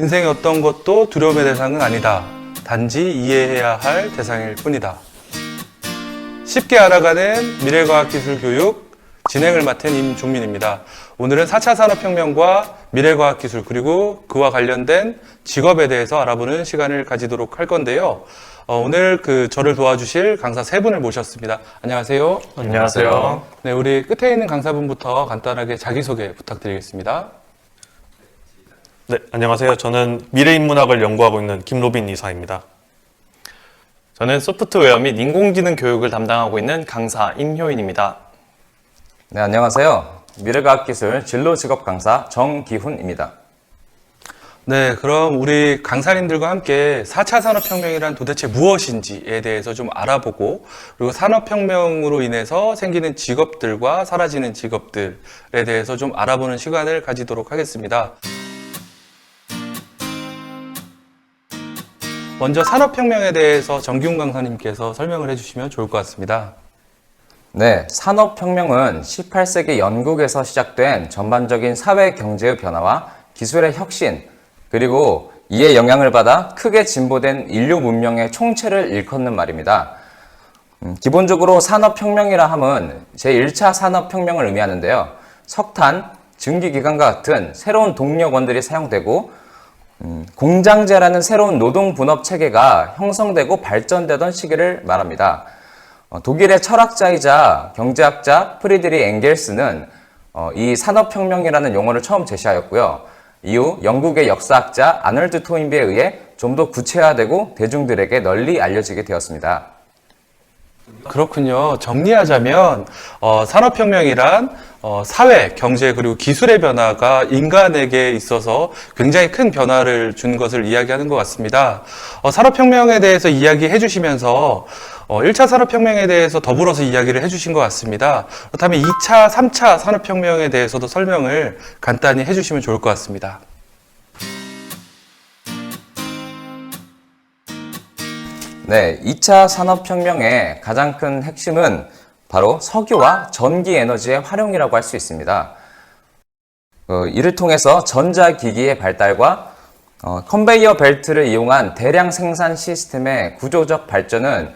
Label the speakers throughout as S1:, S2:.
S1: 인생의 어떤 것도 두려움의 대상은 아니다. 단지 이해해야 할 대상일 뿐이다. 쉽게 알아가는 미래과학기술 교육 진행을 맡은 임종민입니다. 오늘은 4차 산업혁명과 미래과학기술 그리고 그와 관련된 직업에 대해서 알아보는 시간을 가지도록 할 건데요. 어, 오늘 그 저를 도와주실 강사 세 분을 모셨습니다. 안녕하세요.
S2: 안녕하세요.
S1: 네, 우리 끝에 있는 강사분부터 간단하게 자기소개 부탁드리겠습니다.
S2: 네, 안녕하세요. 저는 미래인문학을 연구하고 있는 김로빈 이사입니다.
S3: 저는 소프트웨어 및 인공지능 교육을 담당하고 있는 강사 임효인입니다.
S4: 네, 안녕하세요. 미래과학기술 진로 직업 강사 정기훈입니다.
S1: 네, 그럼 우리 강사님들과 함께 4차 산업혁명이란 도대체 무엇인지에 대해서 좀 알아보고, 그리고 산업혁명으로 인해서 생기는 직업들과 사라지는 직업들에 대해서 좀 알아보는 시간을 가지도록 하겠습니다. 먼저 산업혁명에 대해서 정기훈 강사님께서 설명을 해주시면 좋을 것 같습니다.
S4: 네, 산업혁명은 18세기 영국에서 시작된 전반적인 사회 경제의 변화와 기술의 혁신, 그리고 이에 영향을 받아 크게 진보된 인류 문명의 총체를 일컫는 말입니다. 음, 기본적으로 산업혁명이라 함은 제1차 산업혁명을 의미하는데요. 석탄, 증기기관 과 같은 새로운 동력원들이 사용되고 음, 공장제라는 새로운 노동 분업 체계가 형성되고 발전되던 시기를 말합니다. 어, 독일의 철학자이자 경제학자 프리드리 엥겔스는 어, 이 산업혁명이라는 용어를 처음 제시하였고요. 이후 영국의 역사학자 아널드 토인비에 의해 좀 더 구체화되고 대중들에게 널리 알려지게 되었습니다.
S1: 그렇군요. 정리하자면 어, 산업혁명이란 어, 사회, 경제 그리고 기술의 변화가 인간에게 있어서 굉장히 큰 변화를 준 것을 이야기하는 것 같습니다. 어, 산업혁명에 대해서 이야기해 주시면서 어, 1차 산업혁명에 대해서 더불어서 이야기를 해 주신 것 같습니다. 그렇다면 2차, 3차 산업혁명에 대해서도 설명을 간단히 해 주시면 좋을 것 같습니다.
S4: 네, 2차 산업혁명의 가장 큰 핵심은 바로 석유와 전기 에너지의 활용이라고 할 수 있습니다. 어, 이를 통해서 전자기기의 발달과 어, 컨베이어 벨트를 이용한 대량 생산 시스템의 구조적 발전은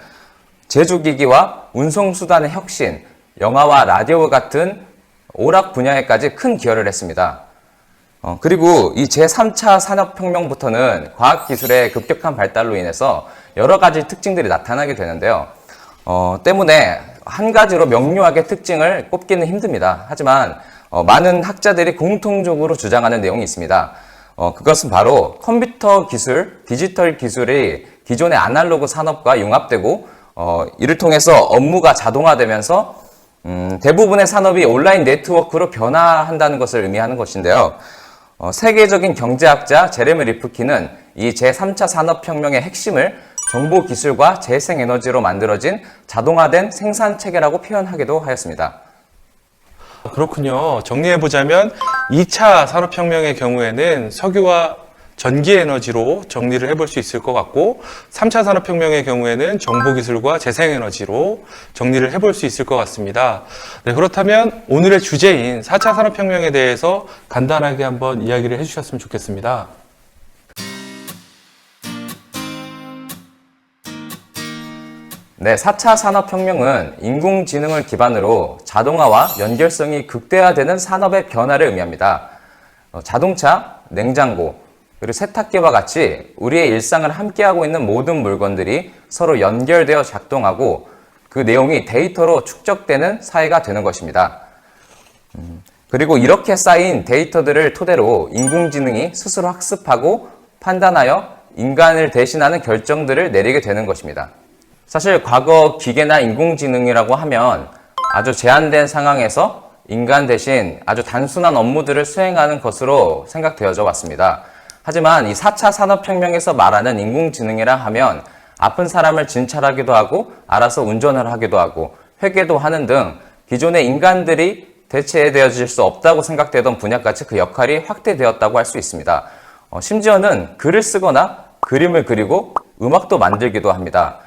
S4: 제조기기와 운송수단의 혁신, 영화와 라디오 같은 오락 분야에까지 큰 기여를 했습니다. 어, 그리고 이 제3차 산업혁명부터는 과학기술의 급격한 발달로 인해서 여러 가지 특징들이 나타나게 되는데요. 어, 때문에 한 가지로 명료하게 특징을 꼽기는 힘듭니다. 하지만 어, 많은 학자들이 공통적으로 주장하는 내용이 있습니다. 어, 그것은 바로 컴퓨터 기술, 디지털 기술이 기존의 아날로그 산업과 융합되고 어, 이를 통해서 업무가 자동화되면서 음, 대부분의 산업이 온라인 네트워크로 변화한다는 것을 의미하는 것인데요. 어, 세계적인 경제학자 제레미 리프키는 이 제3차 산업혁명의 핵심을 정보 기술과 재생 에너지로 만들어진 자동화된 생산 체계라고 표현하기도 하였습니다.
S1: 그렇군요. 정리해보자면 2차 산업혁명의 경우에는 석유와 전기 에너지로 정리를 해볼 수 있을 것 같고 3차 산업혁명의 경우에는 정보기술과 재생에너지로 정리를 해볼 수 있을 것 같습니다. 네, 그렇다면 오늘의 주제인 4차 산업혁명에 대해서 간단하게 한번 이야기를 해주셨으면 좋겠습니다.
S4: 네, 4차 산업혁명은 인공지능을 기반으로 자동화와 연결성이 극대화되는 산업의 변화를 의미합니다. 어, 자동차, 냉장고, 그리고 세탁기와 같이 우리의 일상을 함께하고 있는 모든 물건들이 서로 연결되어 작동하고 그 내용이 데이터로 축적되는 사회가 되는 것입니다. 음, 그리고 이렇게 쌓인 데이터들을 토대로 인공지능이 스스로 학습하고 판단하여 인간을 대신하는 결정들을 내리게 되는 것입니다. 사실 과거 기계나 인공지능이라고 하면 아주 제한된 상황에서 인간 대신 아주 단순한 업무들을 수행하는 것으로 생각되어져 왔습니다. 하지만 이 4차 산업혁명에서 말하는 인공지능이라 하면 아픈 사람을 진찰하기도 하고 알아서 운전을 하기도 하고 회계도 하는 등 기존의 인간들이 대체되어질 수 없다고 생각되던 분야까지 그 역할이 확대되었다고 할 수 있습니다. 어, 심지어는 글을 쓰거나 그림을 그리고 음악도 만들기도 합니다.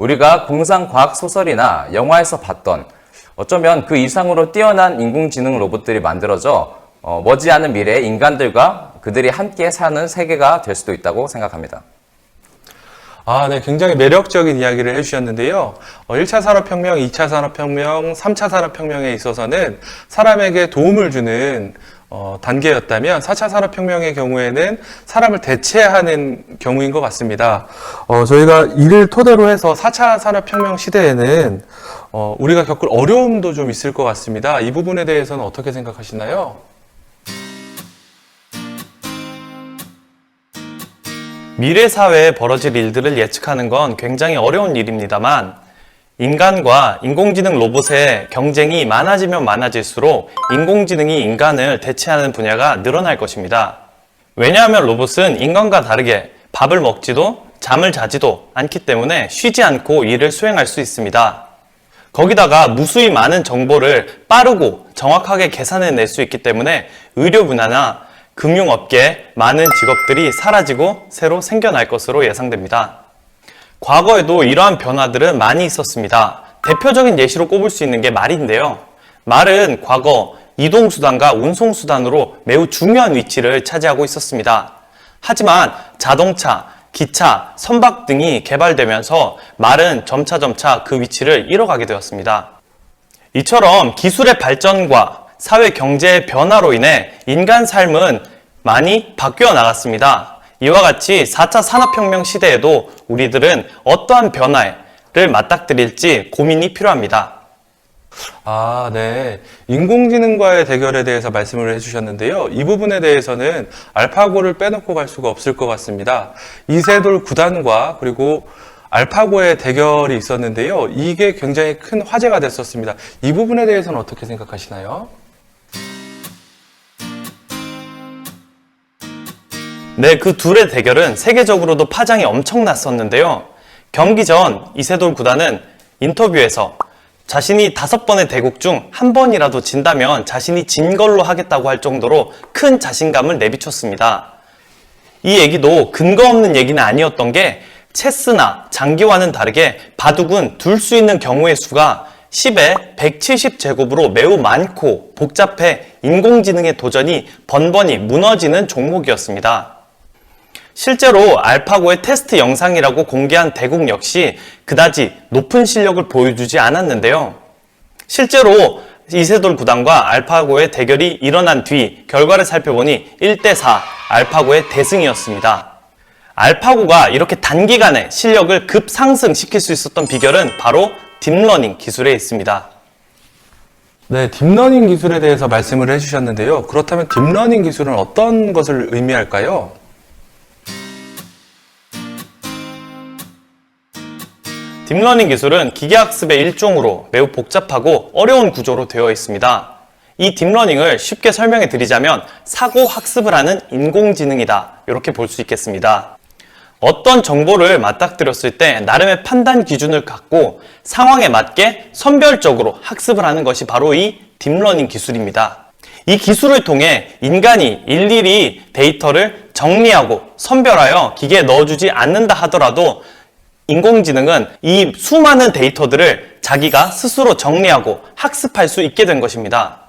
S4: 우리가 공상 과학 소설이나 영화에서 봤던 어쩌면 그 이상으로 뛰어난 인공지능 로봇들이 만들어져 어, 머지않은 미래에 인간들과 그들이 함께 사는 세계가 될 수도 있다고 생각합니다.
S1: 아, 네. 굉장히 매력적인 이야기를 해주셨는데요. 어, 1차 산업혁명, 2차 산업혁명, 3차 산업혁명에 있어서는 사람에게 도움을 주는 어, 단계였다면 4차 산업혁명의 경우에는 사람을 대체하는 경우인 것 같습니다. 어, 저희가 이를 토대로 해서 4차 산업혁명 시대에는 어, 우리가 겪을 어려움도 좀 있을 것 같습니다. 이 부분에 대해서는 어떻게 생각하시나요?
S3: 미래 사회에 벌어질 일들을 예측하는 건 굉장히 어려운 일입니다만 인간과 인공지능 로봇의 경쟁이 많아지면 많아질수록 인공지능이 인간을 대체하는 분야가 늘어날 것입니다. 왜냐하면 로봇은 인간과 다르게 밥을 먹지도 잠을 자지도 않기 때문에 쉬지 않고 일을 수행할 수 있습니다. 거기다가 무수히 많은 정보를 빠르고 정확하게 계산해 낼 수 있기 때문에 의료 분야나 금융업계에 많은 직업들이 사라지고 새로 생겨날 것으로 예상됩니다. 과거에도 이러한 변화들은 많이 있었습니다. 대표적인 예시로 꼽을 수 있는 게 말인데요. 말은 과거 이동수단과 운송수단으로 매우 중요한 위치를 차지하고 있었습니다. 하지만 자동차, 기차, 선박 등이 개발되면서 말은 점차점차 그 위치를 잃어가게 되었습니다. 이처럼 기술의 발전과 사회 경제의 변화로 인해 인간 삶은 많이 바뀌어 나갔습니다. 이와 같이 4차 산업혁명 시대에도 우리들은 어떠한 변화를 맞닥뜨릴지 고민이 필요합니다.
S1: 아, 네. 인공지능과의 대결에 대해서 말씀을 해주셨는데요. 이 부분에 대해서는 알파고를 빼놓고 갈 수가 없을 것 같습니다. 이세돌 구단과 그리고 알파고의 대결이 있었는데요. 이게 굉장히 큰 화제가 됐었습니다. 이 부분에 대해서는 어떻게 생각하시나요?
S3: 네, 그 둘의 대결은 세계적으로도 파장이 엄청났었는데요. 경기 전 이세돌 구단은 인터뷰에서 자신이 다섯 번의 대국 중 한 번이라도 진다면 자신이 진 걸로 하겠다고 할 정도로 큰 자신감을 내비쳤습니다. 이 얘기도 근거 없는 얘기는 아니었던 게 체스나 장기와는 다르게 바둑은 둘 수 있는 경우의 수가 10에 170제곱으로 매우 많고 복잡해 인공지능의 도전이 번번이 무너지는 종목이었습니다. 실제로 알파고의 테스트 영상이라고 공개한 대국 역시 그다지 높은 실력을 보여주지 않았는데요. 실제로 이세돌 구단과 알파고의 대결이 일어난 뒤 결과를 살펴보니 1대4 알파고의 대승이었습니다. 알파고가 이렇게 단기간에 실력을 급상승시킬 수 있었던 비결은 바로 딥러닝 기술에 있습니다.
S1: 네, 딥러닝 기술에 대해서 말씀을 해주셨는데요. 그렇다면 딥러닝 기술은 어떤 것을 의미할까요?
S3: 딥러닝 기술은 기계학습의 일종으로 매우 복잡하고 어려운 구조로 되어 있습니다. 이 딥러닝을 쉽게 설명해 드리자면 사고 학습을 하는 인공지능이다. 이렇게 볼 수 있겠습니다. 어떤 정보를 맞닥뜨렸을 때 나름의 판단 기준을 갖고 상황에 맞게 선별적으로 학습을 하는 것이 바로 이 딥러닝 기술입니다. 이 기술을 통해 인간이 일일이 데이터를 정리하고 선별하여 기계에 넣어주지 않는다 하더라도 인공지능은 이 수많은 데이터들을 자기가 스스로 정리하고 학습할 수 있게 된 것입니다.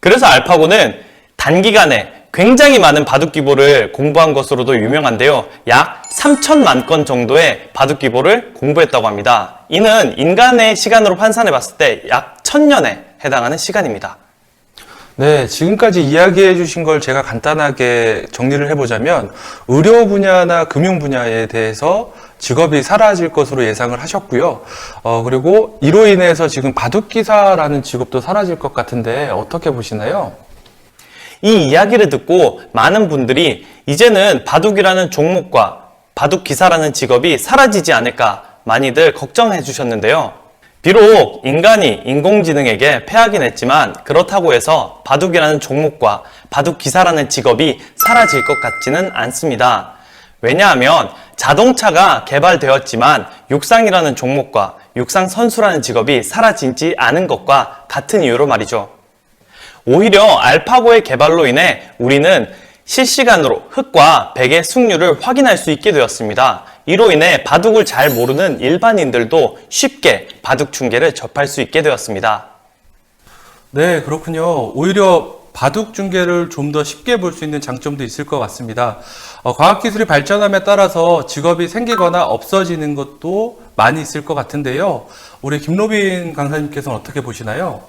S3: 그래서 알파고는 단기간에 굉장히 많은 바둑 기보를 공부한 것으로도 유명한데요. 약 3천만 건 정도의 바둑 기보를 공부했다고 합니다. 이는 인간의 시간으로 환산해 봤을 때약 천년에 해당하는 시간입니다.
S1: 네, 지금까지 이야기해 주신 걸 제가 간단하게 정리를 해보자면, 의료 분야나 금융 분야에 대해서 직업이 사라질 것으로 예상을 하셨고요. 어, 그리고 이로 인해서 지금 바둑기사라는 직업도 사라질 것 같은데, 어떻게 보시나요?
S3: 이 이야기를 듣고 많은 분들이 이제는 바둑이라는 종목과 바둑 기사라는 직업이 사라지지 않을까 많이들 걱정해 주셨는데요. 비록 인간이 인공지능에게 패하긴 했지만 그렇다고 해서 바둑이라는 종목과 바둑 기사라는 직업이 사라질 것 같지는 않습니다. 왜냐하면 자동차가 개발되었지만 육상이라는 종목과 육상 선수라는 직업이 사라지지 않은 것과 같은 이유로 말이죠. 오히려 알파고의 개발로 인해 우리는 실시간으로 흑과 백의 승률을 확인할 수 있게 되었습니다. 이로 인해 바둑을 잘 모르는 일반인들도 쉽게 바둑 중계를 접할 수 있게 되었습니다.
S1: 네, 그렇군요. 오히려 바둑 중계를 좀 더 쉽게 볼 수 있는 장점도 있을 것 같습니다. 어, 과학기술이 발전함에 따라서 직업이 생기거나 없어지는 것도 많이 있을 것 같은데요. 우리 김로빈 강사님께서는 어떻게 보시나요?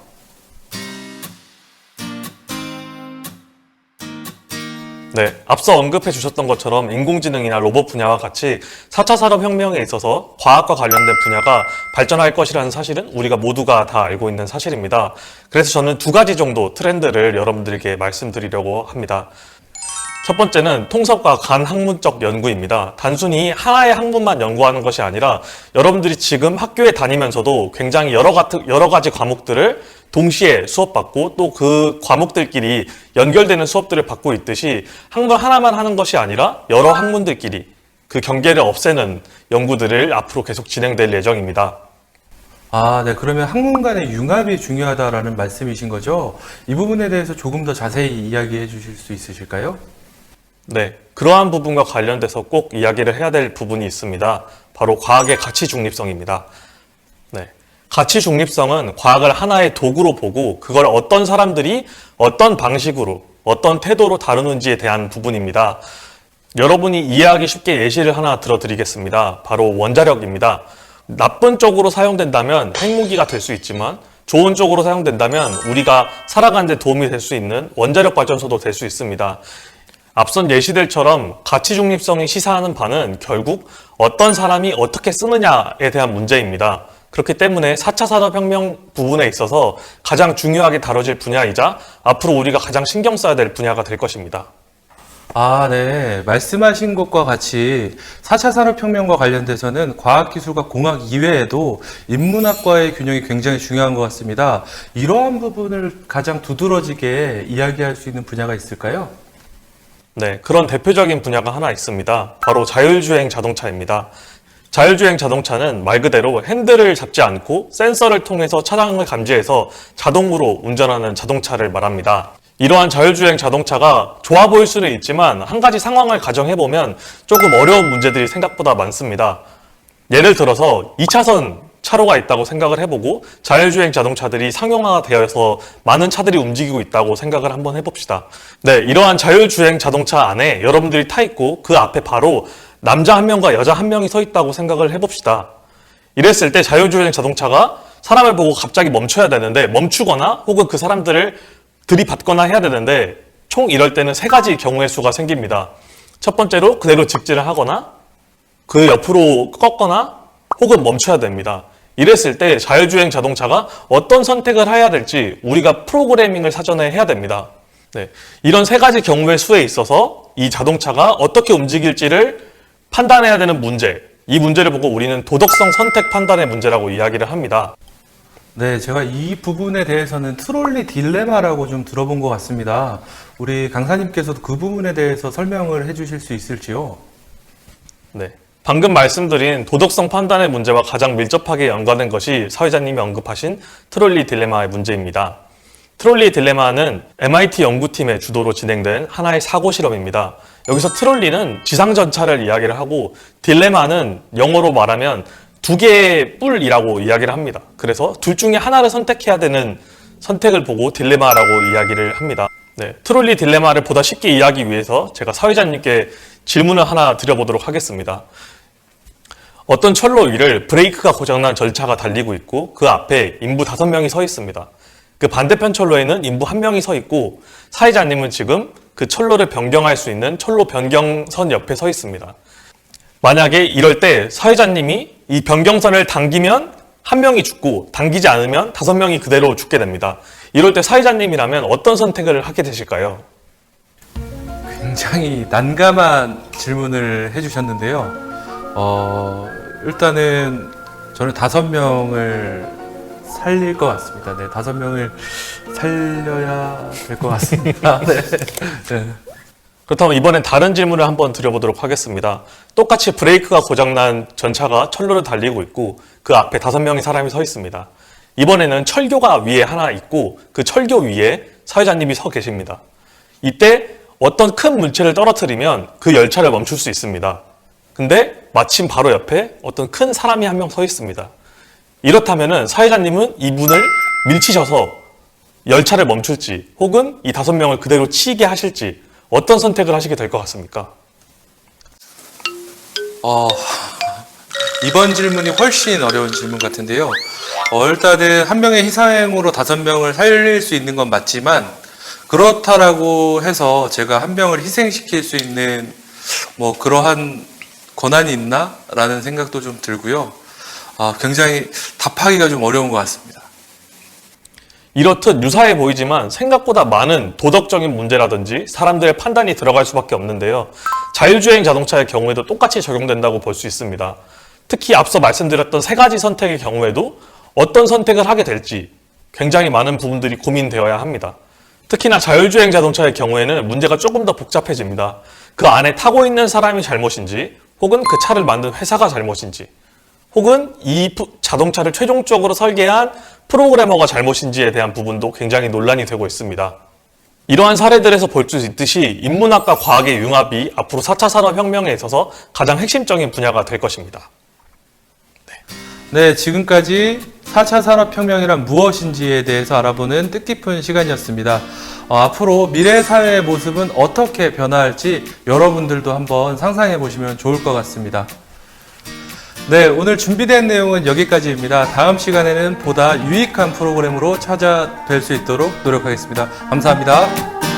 S2: 네, 앞서 언급해 주셨던 것처럼 인공지능이나 로봇 분야와 같이 4차 산업혁명에 있어서 과학과 관련된 분야가 발전할 것이라는 사실은 우리가 모두가 다 알고 있는 사실입니다. 그래서 저는 두 가지 정도 트렌드를 여러분들에게 말씀드리려고 합니다. 첫 번째는 통섭과 간 학문적 연구입니다. 단순히 하나의 학문만 연구하는 것이 아니라 여러분들이 지금 학교에 다니면서도 굉장히 여러, 가트, 여러 가지 과목들을 동시에 수업받고 또 그 과목들끼리 연결되는 수업들을 받고 있듯이 학문 하나만 하는 것이 아니라 여러 학문들끼리 그 경계를 없애는 연구들을 앞으로 계속 진행될 예정입니다.
S1: 아, 네. 그러면 학문 간의 융합이 중요하다라는 말씀이신 거죠? 이 부분에 대해서 조금 더 자세히 이야기해 주실 수 있으실까요?
S2: 네, 그러한 부분과 관련돼서 꼭 이야기를 해야 될 부분이 있습니다. 바로 과학의 가치 중립성입니다. 네. 가치 중립성은 과학을 하나의 도구로 보고 그걸 어떤 사람들이 어떤 방식으로 어떤 태도로 다루는지에 대한 부분입니다. 여러분이 이해하기 쉽게 예시를 하나 들어드리겠습니다. 바로 원자력입니다. 나쁜 쪽으로 사용된다면 핵무기가 될 수 있지만 좋은 쪽으로 사용된다면 우리가 살아가는 데 도움이 될 수 있는 원자력 발전소도 될 수 있습니다. 앞선 예시들처럼 가치 중립성이 시사하는 바는 결국 어떤 사람이 어떻게 쓰느냐에 대한 문제입니다. 그렇기 때문에 4차 산업혁명 부분에 있어서 가장 중요하게 다뤄질 분야이자 앞으로 우리가 가장 신경 써야 될 분야가 될 것입니다.
S1: 아, 네. 말씀하신 것과 같이 4차 산업혁명과 관련돼서는 과학기술과 공학 이외에도 인문학과의 균형이 굉장히 중요한 것 같습니다. 이러한 부분을 가장 두드러지게 이야기할 수 있는 분야가 있을까요?
S2: 네, 그런 대표적인 분야가 하나 있습니다. 바로 자율주행 자동차입니다. 자율주행 자동차는 말 그대로 핸들을 잡지 않고 센서를 통해서 차량을 감지해서 자동으로 운전하는 자동차를 말합니다. 이러한 자율주행 자동차가 좋아 보일 수는 있지만 한 가지 상황을 가정해보면 조금 어려운 문제들이 생각보다 많습니다. 예를 들어서 2차선 차로가 있다고 생각을 해보고 자율주행 자동차들이 상용화되어서 많은 차들이 움직이고 있다고 생각을 한번 해봅시다. 네, 이러한 자율주행 자동차 안에 여러분들이 타 있고 그 앞에 바로 남자 한 명과 여자 한 명이 서 있다고 생각을 해봅시다. 이랬을 때 자율주행 자동차가 사람을 보고 갑자기 멈춰야 되는데 멈추거나 혹은 그 사람들을 들이받거나 해야 되는데 총 이럴 때는 세 가지 경우의 수가 생깁니다. 첫 번째로 그대로 직진을 하거나 그 옆으로 꺾거나 혹은 멈춰야 됩니다. 이랬을 때 자율주행 자동차가 어떤 선택을 해야 될지 우리가 프로그래밍을 사전에 해야 됩니다. 네. 이런 세 가지 경우의 수에 있어서 이 자동차가 어떻게 움직일지를 판단해야 되는 문제, 이 문제를 보고 우리는 도덕성 선택 판단의 문제라고 이야기를 합니다.
S1: 네, 제가 이 부분에 대해서는 트롤리 딜레마라고 좀 들어본 것 같습니다. 우리 강사님께서도 그 부분에 대해서 설명을 해 주실 수 있을지요?
S2: 네. 방금 말씀드린 도덕성 판단의 문제와 가장 밀접하게 연관된 것이 사회자님이 언급하신 트롤리 딜레마의 문제입니다. 트롤리 딜레마는 MIT 연구팀의 주도로 진행된 하나의 사고 실험입니다. 여기서 트롤리는 지상 전차를 이야기를 하고 딜레마는 영어로 말하면 두 개의 뿔이라고 이야기를 합니다. 그래서 둘 중에 하나를 선택해야 되는 선택을 보고 딜레마라고 이야기를 합니다. 네, 트롤리 딜레마를 보다 쉽게 이해하기 위해서 제가 사회자님께 질문을 하나 드려보도록 하겠습니다. 어떤 철로 위를 브레이크가 고장난 절차가 달리고 있고 그 앞에 인부 다섯 명이 서 있습니다. 그 반대편 철로에는 인부 한 명이 서 있고 사회자님은 지금 그 철로를 변경할 수 있는 철로 변경선 옆에 서 있습니다. 만약에 이럴 때 사회자님이 이 변경선을 당기면 한 명이 죽고 당기지 않으면 다섯 명이 그대로 죽게 됩니다. 이럴 때 사회자님이라면 어떤 선택을 하게 되실까요?
S1: 굉장히 난감한 질문을 해주셨는데요. 어, 일단은 저는 다섯 명을 살릴 것 같습니다. 네, 다섯 명을 살려야 될 것 같습니다. 네. 네.
S2: 그렇다면 이번엔 다른 질문을 한번 드려보도록 하겠습니다. 똑같이 브레이크가 고장난 전차가 철로를 달리고 있고 그 앞에 다섯 명의 사람이 서 있습니다. 이번에는 철교가 위에 하나 있고 그 철교 위에 사회자님이 서 계십니다. 이때 어떤 큰 물체를 떨어뜨리면 그 열차를 멈출 수 있습니다. 근데 마침 바로 옆에 어떤 큰 사람이 한 명 서 있습니다. 이렇다면은 사회자님은 이분을 밀치셔서 열차를 멈출지 혹은 이 다섯 명을 그대로 치게 하실지 어떤 선택을 하시게 될 것 같습니까?
S1: 어, 이번 질문이 훨씬 어려운 질문 같은데요. 어, 일단은 한 명의 희생으로 다섯 명을 살릴 수 있는 건 맞지만 그렇다라고 해서 제가 한 명을 희생시킬 수 있는 뭐 그러한 권한이 있나 라는 생각도 좀 들고요. 아, 굉장히 답하기가 좀 어려운 것 같습니다.
S2: 이렇듯 유사해 보이지만 생각보다 많은 도덕적인 문제라든지 사람들의 판단이 들어갈 수밖에 없는데요. 자율주행 자동차의 경우에도 똑같이 적용된다고 볼 수 있습니다. 특히 앞서 말씀드렸던 세 가지 선택의 경우에도 어떤 선택을 하게 될지 굉장히 많은 부분들이 고민되어야 합니다. 특히나 자율주행 자동차의 경우에는 문제가 조금 더 복잡해집니다. 그 안에 타고 있는 사람이 잘못인지 혹은 그 차를 만든 회사가 잘못인지 혹은 이 푸- 자동차를 최종적으로 설계한 프로그래머가 잘못인지에 대한 부분도 굉장히 논란이 되고 있습니다. 이러한 사례들에서 볼 수 있듯이 인문학과 과학의 융합이 앞으로 4차 산업혁명에 있어서 가장 핵심적인 분야가 될 것입니다.
S1: 네, 지금까지 4차 산업혁명이란 무엇인지에 대해서 알아보는 뜻깊은 시간이었습니다. 어, 앞으로 미래 사회의 모습은 어떻게 변화할지 여러분들도 한번 상상해 보시면 좋을 것 같습니다. 네, 오늘 준비된 내용은 여기까지입니다. 다음 시간에는 보다 유익한 프로그램으로 찾아뵐 수 있도록 노력하겠습니다. 감사합니다.